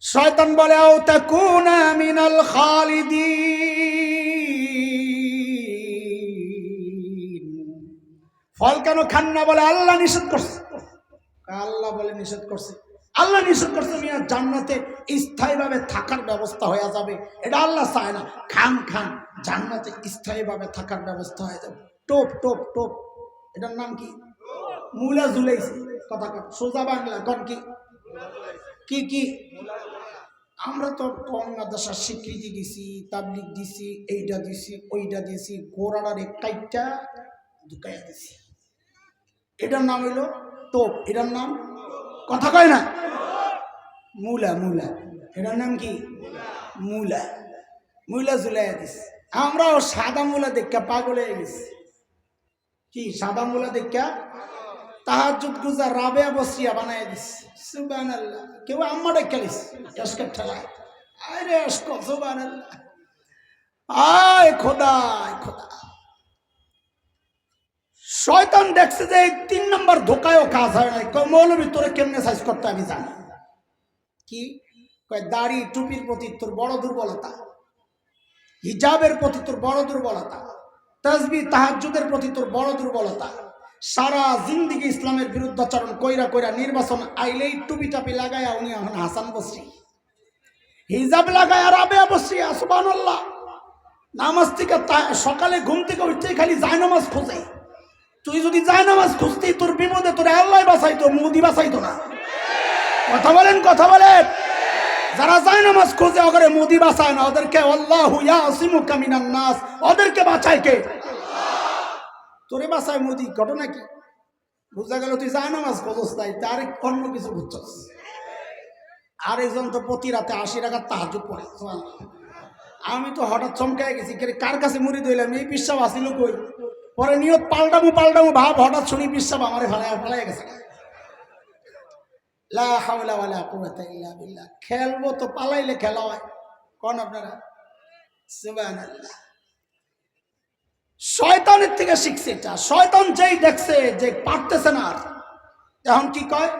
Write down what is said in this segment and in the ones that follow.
শয়তান বলে, আও তাকুনা মিনাল খালিদিন। ফল কেন খান না বলে, আল্লাহ নিষেধ করছে। আল্লাহ বলে, নিষেধ করছে। আল্লাহ নিষেধ করছে, মিয়া, জান্নাতে স্থায়ীভাবে থাকার ব্যবস্থা হয়ে যাবে। এটা আল্লাহ চায় না। খান খান, জান্নাতে স্থায়ীভাবে থাকার ব্যবস্থা হয়ে যাবে। টোপ টোপ টোপ। এটার নাম কি? মুলা ঝুলাইছে। কথা কন। সোজা বাংলা কন কি? কি কি? আমরা তো কম মাদ্রাসার স্বীকৃতি দিছি তাবলিক দিছি এইটা দিছি ওইটা দিছি গোড়ার কাইটটা ঢুকাইয়া দিছি। এটার নাম হইল টোপ এটার নাম কথা কয় না? মূলা মূলা। এটার নাম কি? মূলা। মূলা ঝুলাইয়া দিছি। আমরাও সাদা মূলা দেখা পাগল হয়ে গেছি। কি, সাদা মূলা দেখা? তাহাজুদ গুজার রাবেয়া বসিয়া বানাই দিস কেউ আম্মা ডেকালিস এসকের ঠেলায় আরে এসকো সুবান আয় খোদা খোদা শয়তান দেখছে যে এই তিন নম্বর ধোকায়ও কাজ হয় না কয়, মৌলবী, তোরে কেমনে সাইজ করতে আমি জানি। কি? দাড়ি, টুপির প্রতি তোর বড় দুর্বলতা। হিজাবের প্রতি তোর বড় দুর্বলতা। তসবি তাহাজুদের প্রতি তোর বড় দুর্বলতা। সারা জিন্দিগি ইসলামের বিরুদ্ধাচরণ কইরা কইরা নির্বাচন আইলেই টুপি টাপি লাগায়া উনি এখন হাসান বসরি। হিজাব লাগায়া রাবে বসরি আসবান নামাজ থেকে সকালে ঘুম থেকে উঠতেই খালি যায় নামাজ খোঁজে। তুই যদি যায় নামাজ খুঁজতেই তোর বিপদে তোর আল্লাহ বাঁচাইতো, মুদি বাঁচাইতো না। কথা বলেন কথা বলেন। যারা যায় নামাজ খোঁজে ওখানে মোদি বাঁচায় না। ওদেরকে আল্লাহ হুইয়া আসিমু নাস। ওদেরকে বাঁচায় কে? তোরে বাঁচায় মোদি, ঘটনা কি? বুঝা গেল তুই যায় নামাজ খোঁজস তাই তার অন্য কিছু বুঝছস। আর একজন তো প্রতি রাতে আশি টাকার তাহাজ পড়ে। আমি তো হঠাৎ চমকায় গেছি কার কাছে মুড়ি দইলাম এই বিশ্বাস আসিল কই? পরে নিয়ত পাল্টামু পাল্টামু, ভাব, হঠাৎ শুনি বিশ্বাস আমারে ফালাই ফালাই গেছে। খেলব তো পালাইলে খেলা হয়। কোন আপনারা? শয়তানের থেকে শিখছে এটা। শয়তান যেই দেখছে যে পারতেছে না এখন কি কয়?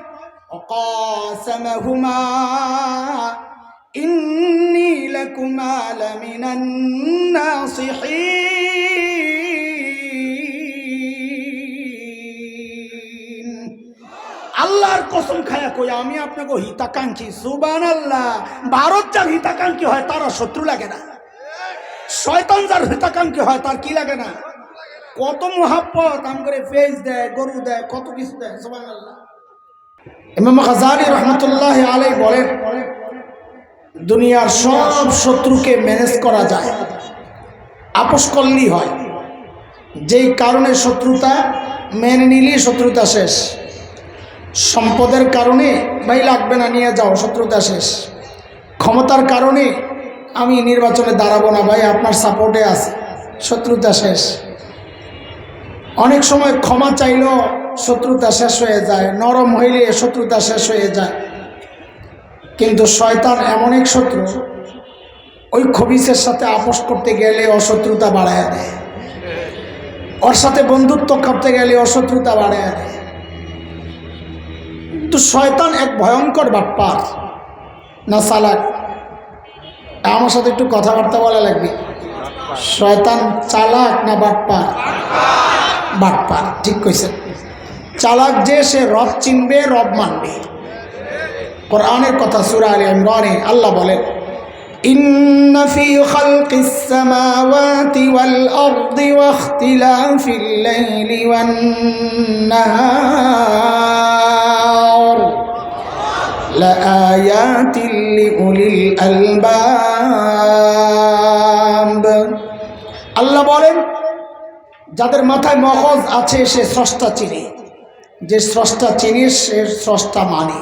আল্লাহর কসম খায়া কই, আমি আপনাকে হিতাকাঙ্ক্ষী। সুবান আল্লাহ ভারত যার হিতাকাঙ্ক্ষী হয় তারা শত্রু লাগে না। শয়তান যার হিতাকাঙ্ক্ষী হয়, তার কি লাগে না? কত মহাব্বত, আম করে ফেস দেয়, গরু দেয়, কত কিছু দেয় সুবান আল্লাহ খাজারি রহমতুল্লাহ আলাই বলেন, দুনিয়ার সব শত্রুকে ম্যানেজ করা যায়। আপোষ করলেই হয়। যেই কারণে শত্রুতা মেনে নিলেই শত্রুতা শেষ। সম্পদের কারণে ভাই লাগবে না, নিয়ে যাও, শত্রুতা শেষ। ক্ষমতার কারণে আমি নির্বাচনে দাঁড়াবো না ভাই, আপনার সাপোর্টে আছে। শত্রুতা শেষ। অনেক সময় ক্ষমা চাইলেও শত্রুতা শেষ হয়ে যায়, নরম হইলে শত্রুতা শেষ হয়ে যায়। কিন্তু শয়তান এমন এক শত্রু, ওই খবিসের সাথে আপোষ করতে গেলে অশত্রুতা বাড়ায় দেয়। ওর সাথে বন্ধুত্ব করতে গেলে অশত্রুতা বাড়ায় দেয়। কিন্তু শয়তান এক ভয়ঙ্কর বাটপার, না সালাক আমার সাথে একটু কথাবার্তা বলা লাগবে শয়তান চালাক না বাটপার বাটপার ঠিক কইছেন চালাক যে সে রব চিনবে রব মানবে কোরআনের কথা সুরা আলী ইমরানে আল্লাহ বলেন إن في خلق السماوات والأرض واختلاف الليل والنهار لآيات لأولي الألباب আল্লাহ বলেন যাদের মাথায় মগজ আছে সে স্রষ্টা চিনে যে স্রষ্টা চিনে সে স্রষ্টা মানে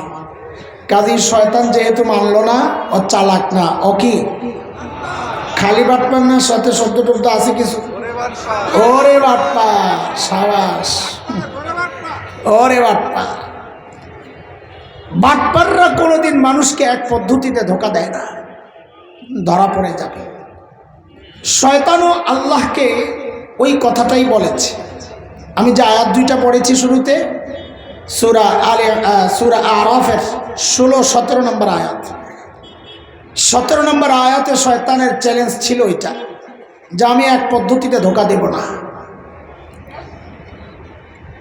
কাজী শয়তান যেহেতু মানলো না ও চালাক না ও কি খালি বাটপার না সাথে শব্দ টব্দ আছে কিছু ওরে বাটপা সাবাস ওরে বাটপা বাটপাররা কোনোদিন মানুষকে এক পদ্ধতিতে ধোকা দেয় না। ধরা পড়ে যাবে। শয়তানও আল্লাহকে ওই কথাটাই বলেছে। আমি যে আয়াত দুইটা পড়েছি শুরুতে, সুরা আলে সুরা আরফের ষোলো, সতেরো নম্বর আয়াত। সতেরো নম্বর আয়াতে শয়তানের চ্যালেঞ্জ ছিল এটা, যে আমি এক পদ্ধতিতে ধোকা দেব না।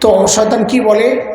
তো শয়তান কি বলে?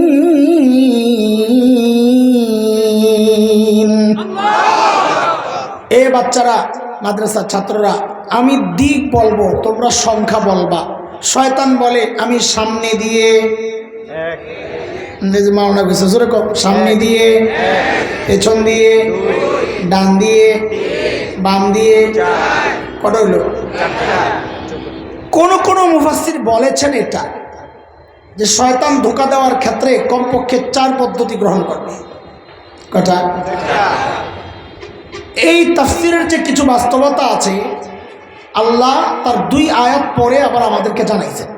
বাচ্চারা মাদ্রাসার ছাত্ররা আমি দিক বলব তোমরা সংখ্যা বলবা। শয়তান বলে আমি সামনে দিয়ে। মাওনা কিছু জোরে কও, সামনে দিয়ে পেছন দিয়ে ডান দিয়ে বাম দিয়ে। কটা হইল? কোন কোন মুফাসির বলেছেন এটা যে শয়তান ধোকা দেওয়ার ক্ষেত্রে কমপক্ষে চার পদ্ধতি গ্রহণ করবে। কটা? এই তাফসিরের যে কিছু বাস্তবতা আছে আল্লাহ তার দুই আয়াত পরে আবার আমাদেরকে জানাইছেন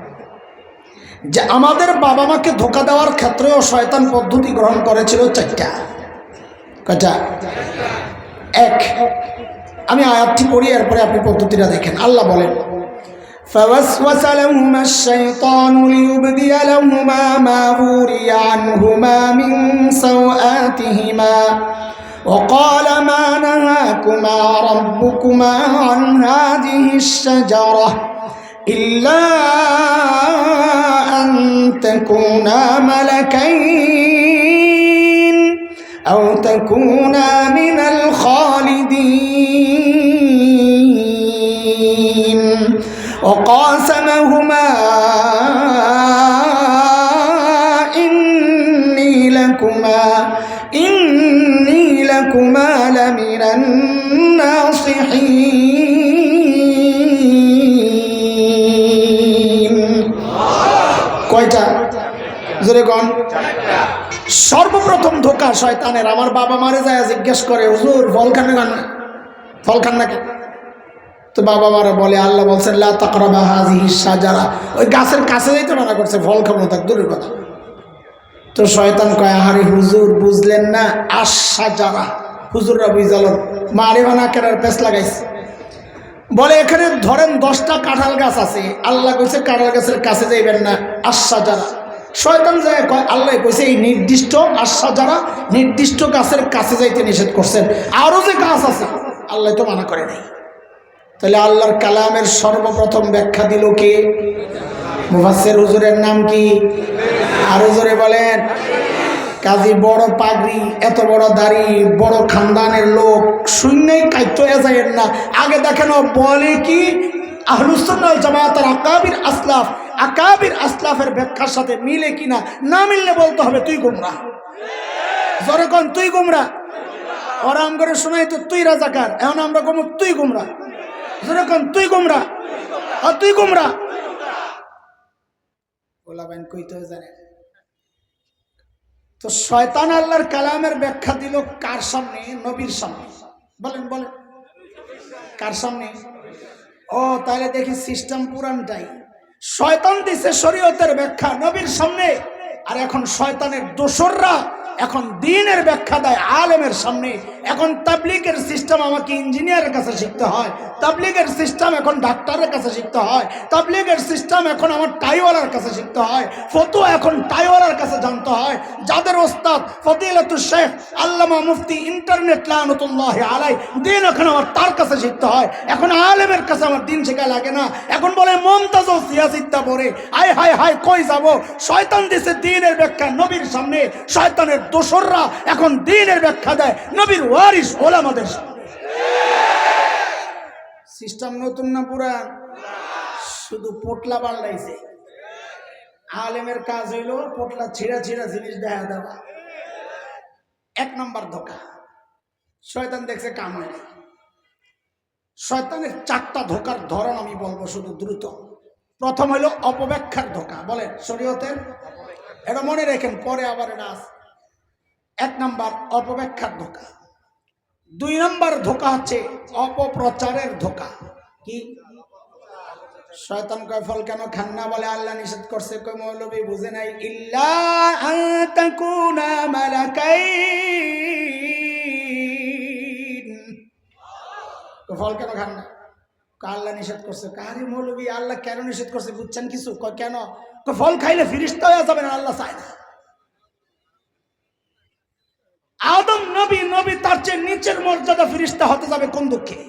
যে আমাদের বাবা মাকে ধোকা দেওয়ার ক্ষেত্রেও শয়তান পদ্ধতি গ্রহণ করেছিল চারটা কটা এক আমি আয়াতটি পড়ি এরপরে আপনি পদ্ধতিটা দেখেন আল্লাহ বলেন فوسوس لهما الشيطان ليبدي لهما ما وري عنهما من سوآتهما وقال ما نهاكما ربكما عن هذه الشجرة إلا أن تكونا ملكين أو تكونا من الخالدين. وقاسمهما إني لكما إني لكما لمن الناصحين কয়টা জোরে কন সর্বপ্রথম ধোকা শয়তানের আমার বাবা মারে যায় জিজ্ঞেস করে হুজুর ফল খান না কেন? ফল খান না কেন তো বাবা মারা বলে আল্লাহ বলছেন লা তাকরাবা হাজিহি সাজারা ওই গাছের কাছে যাইতে মানা করছে ফল খাবো না, তাক দূরের কথা তো শয়তান কয়, আহারে হুজুর, বুঝলেন না? আশা যারা। হুজুররা বুঝালেন মারে বানা কেনার পেস লাগাইছে? বলে, এখানে ধরেন দশটা কাঁঠাল গাছ আছে। আল্লাহ কইছে, কাঁঠাল গাছের কাছে যাইবেন না। আশা যারা। শয়তান যায়, কয়, আল্লাহ কইছে, এই নির্দিষ্ট আশা যারা নির্দিষ্ট গাছের কাছে যাইতে নিষেধ করছেন। আরও যে গাছ আছে, আল্লাহ তো মানা করে নাই। তাহলে আল্লাহর কালামের সর্বপ্রথম ব্যাখ্যা দিল কে? মুফাসের হুজুরের নাম কি? আরও জোরে বলেন। কাজী বড় পাগড়ি, এত বড় দাড়ি, বড় খানদানের লোক শূন্যই কাইত এজাইয়ের না। আগে দেখেন বলে কি? আহলুসন্নাল জামায়াতের আকাবির আসলাফ, আকাবির আসলাফের ব্যাখ্যার সাথে মিলে কিনা না? মিললে বলতে হবে তুই গুমরা। জোরে কন, তুই গুমরা। ওরা আম করে শোনাই তো তুই রাজাকার, এখন আমরা কম তুই গুমরা। জোরে কন, তুই গুমরা। আর তুই গুমরা। গোলাবাইন কইতে জানে তো শয়তান আল্লাহর কালামের ব্যাখ্যা দিল কার সামনে? নবীর সামনে। বলেন বলেন। কার সামনে? ও, তাহলে দেখি সিস্টেম পুরানটাই শয়তান দিছে শরীয়তের ব্যাখ্যা, নবীর সামনে। আর এখন শয়তানের দোসররা এখন দিনের ব্যাখ্যা দেয় আলেমের সামনে। এখন তাবলিগের সিস্টেম আমাকে ইঞ্জিনিয়ারের কাছে শিখতে হয়। তাবলিগের সিস্টেম এখন ডাক্তারের কাছে শিখতে হয়। তাবলিগের সিস্টেম এখন আমার টাইওয়ালার কাছে শিখতে হয়। ফতুয়া এখন টাইওয়ালার কাছে জানতে হয়। যাদের ওস্তাদ ফতিলাতুল শেখ, আল্লামা মুফতি ইন্টারনেট লানতুল্লাহ আলাই দিন এখন আমার তার কাছে শিখতে হয়। এখন আলেমের কাছে আমার দিন শেখা লাগে না। এখন বলে মমতাজ ও সিয়াসিদ্দা পরে আয় হায় হায়, কই যাব? শয়তান দিছে দিনের ব্যাখ্যা নবীর সামনে। শয়তানের দোসররা এখন দিনের ব্যাখ্যা দেয়। নবীর ওয়ারিস ওলামাদের সিস্টেম নতুন না পুরান? শুধু পোটলা পাল্টাইছে। আলেমের কাজ হইল পোটলা ছিঁড়া ছিঁড়া জিনিস দেখা দেওয়া। এক নম্বর ধোকা। শয়তান দেখছে কাম হয় না। শয়তানের চারটা ধোকার ধরন আমি বলব শুধু দ্রুত। প্রথম হইল অপব্যাখ্যার ধোকা। বলেন, শরীয়তের? এটা মনে রেখেন, পরে আবার এটা এক নাম্বার অপব্যাখ্যার ধোকা। দুই নম্বর ধোকা হচ্ছে অপপ্রচারের ধোকা। কি? শয়তান কয়, ফল কেন খান না বলে আল্লাহ নিষেধ করছে? কই মৌলবী বুঝে নাই। ইল্লা আন তাকুনা মালাকাইন। ফল কেন খান না? আল্লাহ নিষেধ করছে। কারি মৌলবী, আল্লাহ কেন নিষেধ করছে? বুঝছেন কিছু? কয়, কেন? ফল খাইলে ফিরিস্তা হয়ে যাবে না, আল্লাহ চায় না। নবী তার চেয়ে নিচের মর্যাদা ফিরিস্তা হতে যাবে কোন দুঃখে?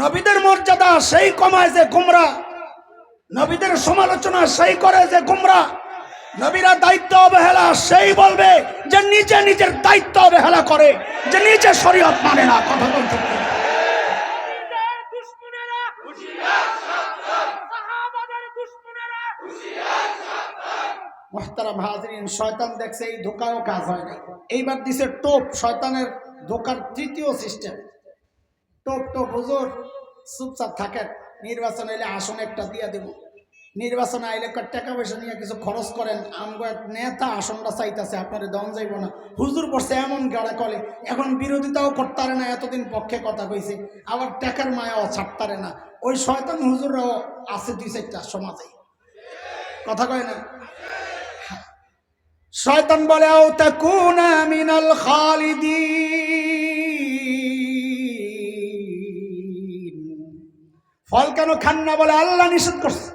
নবীদের মর্যাদা সেই কমায় যে গুমরা। নবীদের সমালোচনা সেই করে যে গুমরা। নবীরা দায়িত্ব অবহেলা সেই বলবে যে নিজে নিজের দায়িত্ব অবহেলা করে, যে নিজে শরীয়ত মানে না, কথা বলতে মোহতারাম হাজরিন শয়তান দেখছে এই ধোকারও কাজ হয় না এইবার দিছে টোপ, শয়তানের ধোকার তৃতীয় সিস্টেম। টোপ টোপ, হুজুর, চুপচাপ থাকেন। নির্বাচন এলে আসন একটা দিয়ে দেব। নির্বাচন আইলে টাকা পয়সা নিয়ে কিছু খরচ করেন এক নেতা আসনটা চাইতেছে, আপনার দম যাইব না। হুজুর পড়ছে এমন গাড়া কলে, এখন বিরোধিতাও করতারে না, এতদিন পক্ষে কথা কইছে। আবার টাকার মায়াও ছাড়তারে না। ওই শয়তান হুজুররাও আছে দুই চারটা সমাজে। কথা কয় না? শয়তান বলে, আও তাকুনা মিনাল খালিদিন। ফল কেন খান না বলে, আল্লাহ নিষেধ করছে।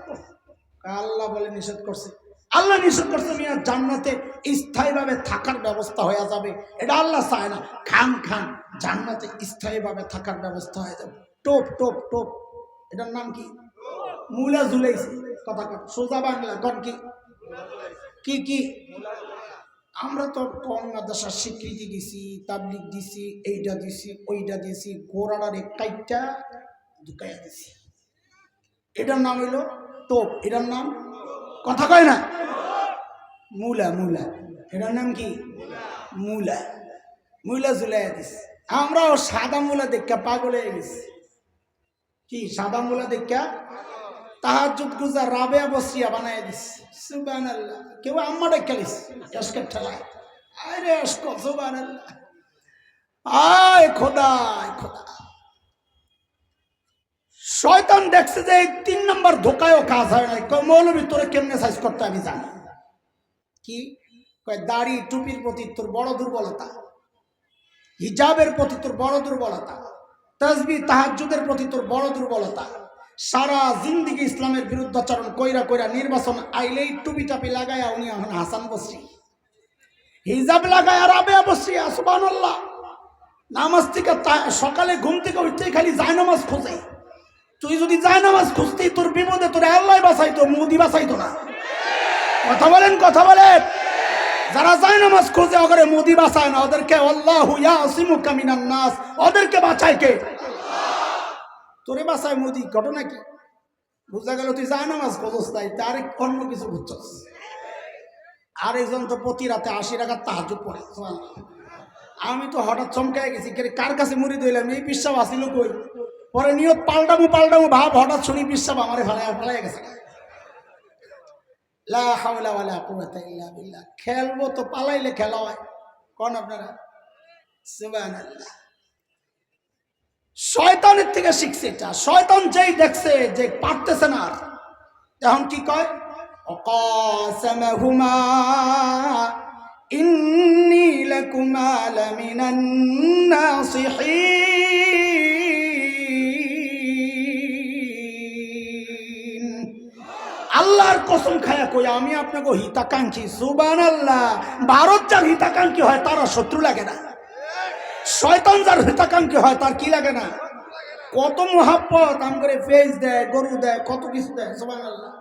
আল্লাহ বলে, নিষেধ করছে। আল্লাহ নিষেধ করছে মিয়া, জান্নাতে স্থায়ীভাবে থাকার ব্যবস্থা হয়ে যাবে। এটা আল্লাহ চায় না। খান খান, জান্নাতে স্থায়ীভাবে থাকার ব্যবস্থা হয়ে যাবে। টোপ টোপ টোপ। এটার নাম কি? মূলা ঝুলাইছে। কথা সোজা বাংলা কন কি? কি কি? আমরা তো কম মাদ্রাসার স্বীকৃতি দিছি তাবলিক দিছি এইটা দিছি ওইটা দিছি গোড়াটার একটাইটা ঢুকাইয়া দিছি। এটার নাম হইল টোপ এটার নাম? কথা কয় না? মূলা মূলা। এটার নাম কি? মূলা। মূলা ঝুলাইয়া দিছি। আমরাও সাদা মূলা দেখা পাগল হয়ে গেছি। কি, সাদা মূলা দেখা? তাহাজুদ গুজার রাবেয়া বসিয়া বানাই দিস সুবান আল্লাহ কেউ আম্মা ডেকে দিস এসকে ঠেলায়। আরে এসক সুবান আল্লাহ আয় খোদা খোদা। শয়তান দেখছে যে তিন নম্বর ধোকায়ও কাজ হয় না কয়, মৌলবী, তোরে কেমনে সাইজ করতে আমি জানি। কি? দাড়ি, টুপির প্রতি তোর বড় দুর্বলতা। হিজাবের প্রতি তোর বড় দুর্বলতা। তসবি তাহাজুদের প্রতি তোর বড় দুর্বলতা। সারা জিন্দিগি ইসলামের বিরুদ্ধাচরণ কইরা কইরা নির্বাচন আইলেই টুপি টাপি লাগায়া উনি এখন হাসান বসরি। হিজাব লাগায় রাবে বসরি আসবান নামাজ থেকে সকালে ঘুম থেকে উঠতেই খালি যায় নামাজ খোঁজে। তুই যদি যায় নামাজ খুঁজতি, তোর বিপদে তোর আল্লাহ বাঁচাইতো মোদি বাঁচাইতো না। কথা বলেন কথা বলেন। যারা যায় নামাজ খোঁজে ওদের মোদি বাঁচায় না। ওদেরকে আল্লাহ হুয়া আসিমু কামিনান নাস। ওদেরকে বাঁচায় কে? তোরে বাঁচায় মোদি, ঘটনা কি? বুঝা গেল তুই যায় নামাজ খোঁজস তাই তার অন্য কিছু বুঝছস আর একজন তো প্রতি রাতে আশি টাকা তাহাজ পড়ে। আমি তো হঠাৎ চমকায় গেছি কার কাছে মুড়ি দিলাম এই বিশ্বাস আসিল কই? পরে নিয়ত পাল্টামু পাল্টামু, ভাব, হঠাৎ শুনি বিশ্বাস আমারে ফেলায় ফেলায় গেছে। খেলব তো পালাইলে খেলা হয়, কন আপনারা? শয়তানের থেকে শিখছে এটা। শয়তান যেই দেখছে যে পারতেছে না আর। এখন কি কয়? আল্লাহর কসম খায়া কই, আমি আপনাকে হিতাকাঙ্ক্ষী। সুবান আল্লাহ ভারত যার হিতাকাঙ্ক্ষী হয় তারা শত্রু লাগে না। শয়তান যার হিতাকাঙ্ক্ষী হয়, তার কি লাগে না? কত মহাব্বত, আম করে ফেজ দেয়, গরু দেয়, কত কিছু দেয় সবাই আল্লাহ